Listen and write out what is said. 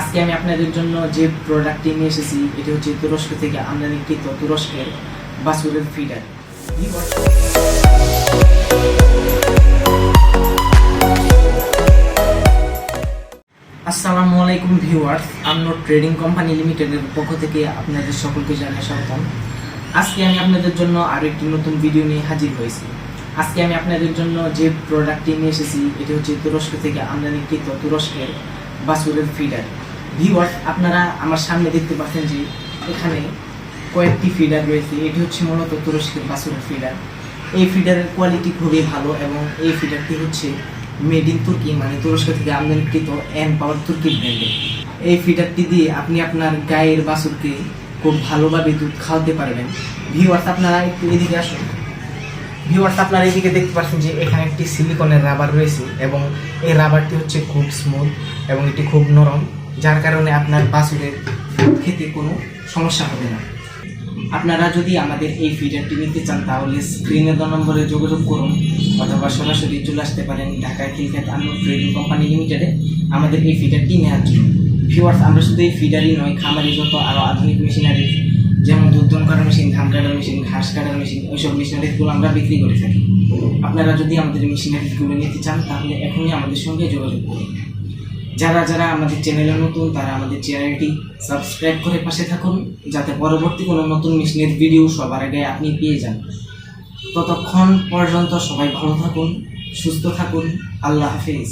আজকে আমি আপনাদের জন্য যে প্রোডাক্টটি নিয়ে এসেছি, এটি হচ্ছে তুরস্ক থেকে আমদানিকৃত তুরস্কের বাসুরের ফিডার আসসালামু আলাইকুম ভিউয়ার্স আমনোট ট্রেডিং কোম্পানি লিমিটেডের পক্ষ থেকে আপনাদের সকলকে জানাই স্বাগতম। আজকে আমি আপনাদের জন্য আরও একটি নতুন ভিডিও নিয়ে হাজির হয়েছি। আজকে আমি আপনাদের জন্য যে প্রোডাক্টটি নিয়ে এসেছি, এটি হচ্ছে তুরস্ক থেকে আমদানিকৃত তুরস্কের বাসুরের ফিডার ভিউয়ার্স আপনারা আমার সামনে দেখতে পাচ্ছেন যে এখানে কয়েকটি ফিডার রয়েছে। এটি হচ্ছে মূলত তুরস্কের বাসুরের ফিডার এই ফিডারের কোয়ালিটি খুবই ভালো এবং এই ফিডারটি হচ্ছে মেড ইন তুর্কি মানে তুরস্ক থেকে আমদানিকৃত এন পাওয়ার তুর্কি ব্র্যান্ডের এই ফিডারটি দিয়ে আপনি আপনার গায়ের বাছুরকে খুব ভালোভাবে দুধ খাওয়াতে পারবেন। ভিউয়ার্স আপনারা একটু এদিকে আসুন। ভিউয়ার্স আপনারা এদিকে দেখতে পাচ্ছেন যে এখানে একটি সিলিকনের রাবার রয়েছে এবং এই রাবারটি হচ্ছে খুব স্মুথ এবং এটি খুব নরম। যার কারণে আপনার বাছুরের খেতে কোনো সমস্যা হবে না। আপনারা যদি আমাদের এই ফিডারটি নিতে চান, তাহলে স্ক্রিনে দেওয়া নম্বরে যোগাযোগ করুন অথবা সরাসরি চলে আসতে পারেন ঢাকায় খিলখ্যাত আন্ন ট্রেডিং কোম্পানি লিমিটেডে আমাদের এই ফিডারটি নেওয়ার জন্য। ভিউয়ার্স আমরা শুধু এই ফিডারই নয়, খামারি যত আরও আধুনিক মেশিনারি যেমন দুধ করার মেশিন ধান কাটার মেশিন ঘাস কাটার মেশিন ওইসব মেশিনারিগুলো আমরা বিক্রি করে থাকি। আপনারা যদি আমাদের মেশিনারিগুলো নিতে চান, তাহলে এখনই আমাদের সঙ্গে যোগাযোগ করুন। যারা যারা আমাদের চ্যানেলে নতুন, তারা আমাদের চ্যানেলটি সাবস্ক্রাইব করে পাশে থাকুন, যাতে পরবর্তী কোনো নতুন মেশিনের ভিডিও সবার আগে আপনি পেয়ে যান। ততক্ষণ পর্যন্ত সবাই ভালো থাকুন, সুস্থ থাকুন, আল্লাহ হাফিজ।